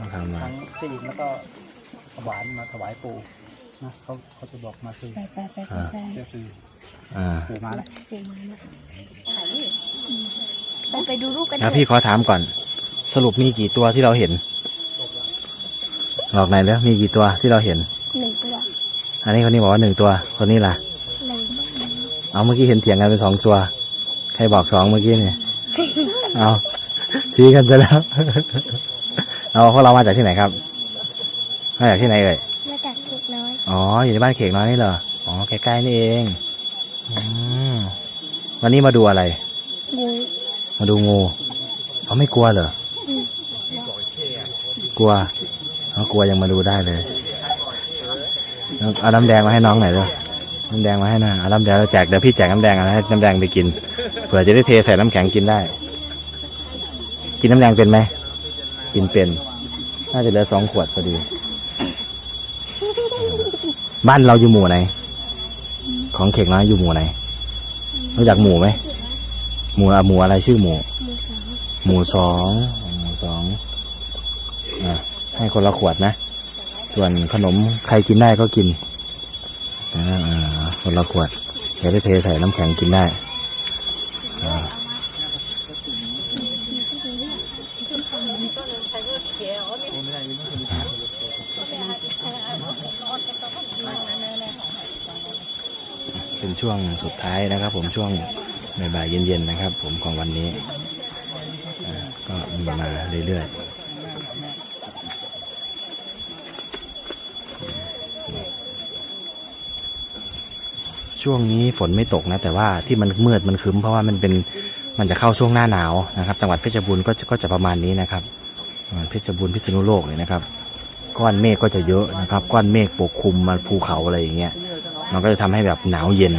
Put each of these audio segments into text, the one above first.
มาทำมาทั้งซีนแล้วก็หวานมาถวายปู่นะเขาเขาจะบอกมาซื้อไปไปไปไปไปเดี๋ยวซื้ออ่าปู่มาแล้วไปมาแล้วไปไปดูรูปกันเถแล้วอะพี่ขอถามก่อน สรุปมีกี่ตัวที่เราเห็นบอกไหนอยแล้วมีกี่ตัวที่เราเห็น หนึ่งตัวอันนี้คนนี้บอกว่าหนึ่งตัว คนนี้ล่ะ หนึ่งเอาเมื่อกี้เห็นเถียงกันเป็นสองตัว ใครบอกสองเมื่อกี้เนี่ย เอาชี้กันซะแล้ว เอาพวกเรามาจากที่ไหนครับ มาจากที่ไหนเอ่ย มาจากเล็กน้อย อ๋อ อยู่ในบ้านเขกน้อยนี่เหรอ อ๋อ ใกล้ๆนี่เองอืมวันนี้มาดูอะไร งูมาดูงูเขาไม่กลัวเหรออืมกลัวเขากลัวยังมาดูได้เลยเอาเอาน้ำแดงมาให้น้องหน่อยด้วยน้ำแดงมาให้หนะเอาน้ำแดงเราแจกเดี๋ยวพี่แจกน้ำแดงเอาให้น้ำแดงไปกิน เผื่อจะได้เทใส่น้ำแข็งกินได้ กินน้ำแดงเป็นไหม กินเป็น น่าจะเหลือสองขวดพอดี บ้านเราอยู่หมู่ไหน ของเขกน้อยอยู่หมู่ไหนรู้จักหมู่ไหม หมู่อะหมู่อะไรชื่อหมู่ หมู่สองหมู่สองอะให้คนละขวดนะ ส่วนขนมใครกินได้ก็กินอ่าอ่าคนละขวดเดี๋ยวได้เทใส่น้ำแข็งกินได้ เป็นช่วงสุดท้ายนะครับ ผมช่วงบ่ายๆเย็นๆนะครับ ผมของวันนี้ก็มีมาเรื่อยๆช่วงนี้ฝนไม่ตกนะ แต่ว่าที่มันมืดมันคึ้มเพราะว่ามันเป็นมันจะเข้าช่วงหน้าหนาวนะครับ จังหวัดเพชรบูรณ์ก็จะก็จะประมาณนี้นะครับเพชรบูรณ์พิษณุโลกเลยนะครับ ก้อนเมฆก็จะเยอะนะครับ ก้อนเมฆปกคลุมมาภูเขาอะไรอย่างเงี้ย มันก็จะทำให้แบบหนาวเย็น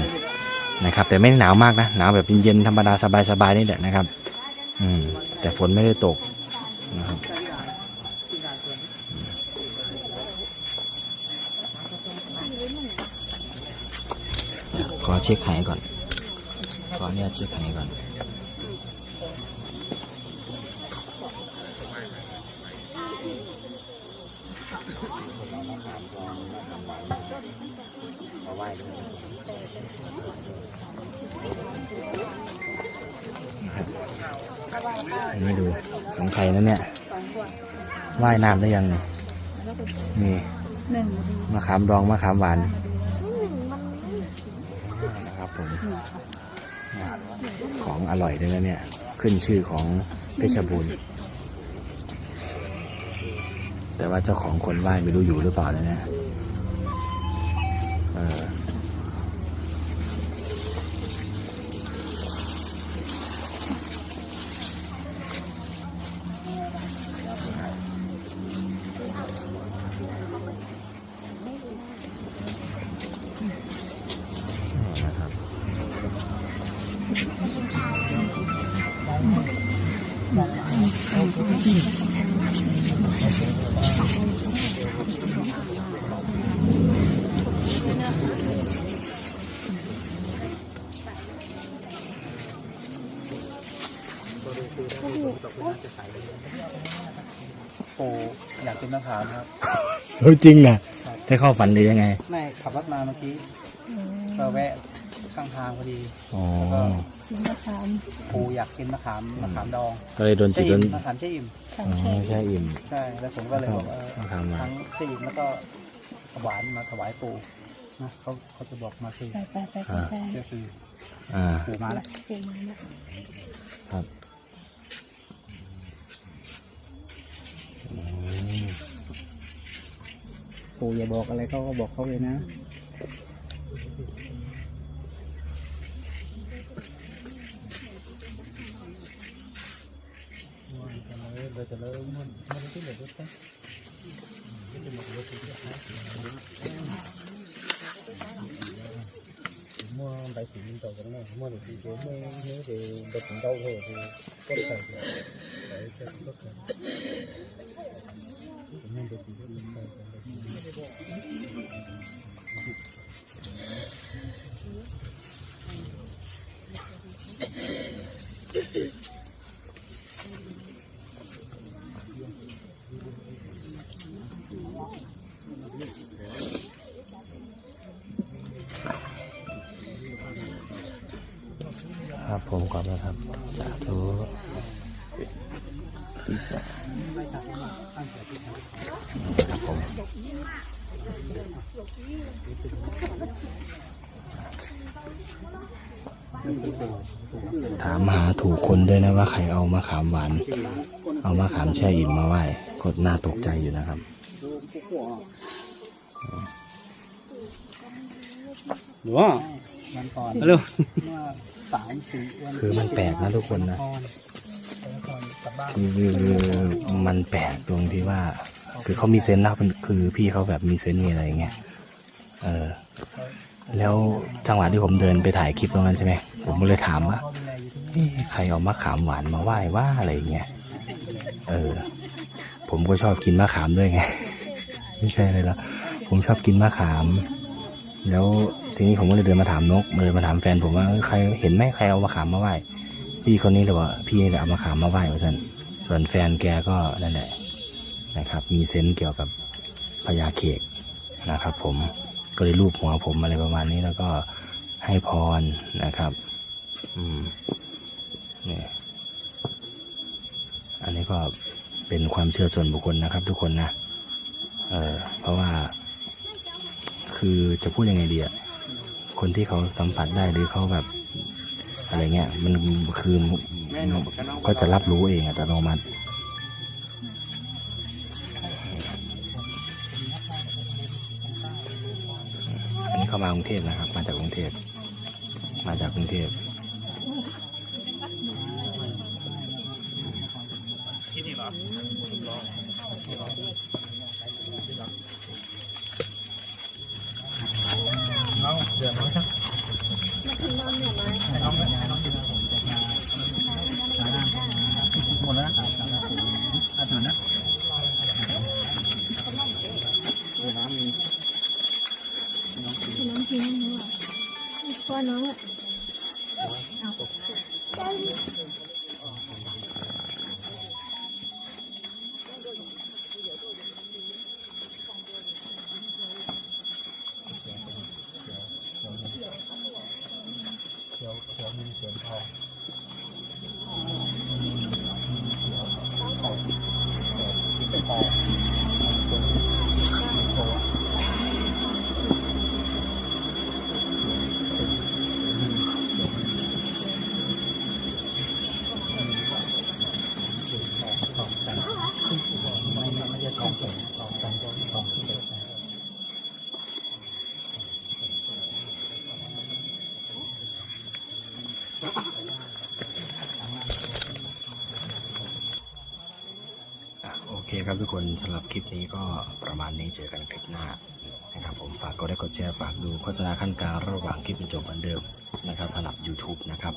นะครับ แต่ไม่ได้หนาวมากนะหนาวแบบเย็นๆธรรมดาสบายๆนี่แหละนะครับ อืม แต่ฝนไม่ได้ตกนะครับขอเช็คไห้ก่อนขออนุญาตเช็คไห้ก่อน ไม่ดูของใครนั่นเนี่ยว่ายน้ำได้ยังเนี่ยนี่มะขามดองมะขามหวานนะครับผมของอร่อยด้วยนะเนี่ย ขึ้นชื่อของเพชรบูรณ์แต่ว่าเจ้าของคนไหว้ไม่รู้อยู่หรือเปล่านะเนี่ย เออนะครับ ปู่อยากกินมะขามครับ เฮ้ยจริงนะได้เข้าฝันหรือยังไงแม่ขับรถมาเมื่อกี้ก็แวะข้างทางพอดี อ๋อสีมะขามปู่อยากกินมะขามมะขามดองก็เลยโดนจิตโดอิ่นมมะขามเจ๊อิ่ม ขาอ๋มอแช่ใช่อิ่ม ใช่ แล้วผมก็เลยบอกว่าเออมะขามหวานทั้งซีนแล้วก็หวานมาถวายปู่นะเขาเขาจะบอกมาซื้อไปไปไปไปไปเดี๋ยวซื้ออ่า ปู่มาแล้วไปมาแล้วครับ ปู่อย่าบอกอะไรเขาก็บอกเขาเลยนะmua bảy chỉ tàu cái này mua được thì mua nếu thì được đâu rồi thì có thể đấy cho tốt ครับผมก่อนนะครับสาธุ ครับผมถามหาถูกคนด้วยนะว่าใครเอามะขามหวาน เอามะขามแช่อิ่มมาไหว้ก็น่าตกใจอยู่นะครับหรือว่าวันก่อนเร็วเมื่อสามสี่วันคือมันแปลกนะทุกคนนะ คือมันแปลกตรงที่ว่า คือเขามีเซนส์นะคือพี่เขาแบบมีเซนส์มีอะไรอย่างเงี้ยเออ แล้วจังหวะที่ผมเดินไปถ่ายคลิปตรงนั้นใช่ไหมผมก็เลยถามว่าใครเอามะขามหวานมาไหว้ว่าอะไรอย่างเงี้ยเออ ผมก็ชอบกินมะขามด้วยไงไม่ใช่เลยละผมชอบกินมะขาม แล้วทีนี้ผมก็เลยเดินมาถามนกเลยมาถามแฟนผมว่าใครเห็นไหมใครเอามะขามมาไหว้ พี่คนนี้เลยว่าพี่นี่แหละเอามะขามมาไหว้ว่าสันส่วนแฟนแกก็นั่นแหละนะครับ มีเซนส์เกี่ยวกับพญาเขกนะครับ ผมก็เลยรูปหัวผมอะไรประมาณนี้แล้วก็ให้พรนะครับ อืมนี่อันนี้ก็เป็นความเชื่อส่วนบุคคลนะครับ ทุกคนนะเออเพราะว่า คือจะพูดยังไงดีอะคนที่เขาสัมผัสได้หรือเขาแบบ อะไรเงี้ยมันคือก็จะรับรู้เองอัตโนมัติอันนี้เข้ามากรุงเทพนะครับ มาจากกรุงเทพมาจากกรุงเทพ น้องเดือดน้องครับให้น้องให้น้องให้น้องกินนะผมจะมาหาน้ำหมดแล้วนะอาถึงนะ น้องพิมพ์น้องพ่อน้องอะ เขียวเขียวมีเสียงทองเป็นทองไม่ไม่ไม่ใช่ทองเก่งทองทองทองที่เด็ก อะโอ เคครับทุกคนสำหรับคลิปนี้ก็ประมาณนี้เจอกันคลิปหน้านะครับผมฝากกดไลค์กดแชร์ฝากดูโฆษณาขั้นกลางระหว่างคลิปจนจบเหมือนเดิมนะครับสำหรับ YouTube นะครับ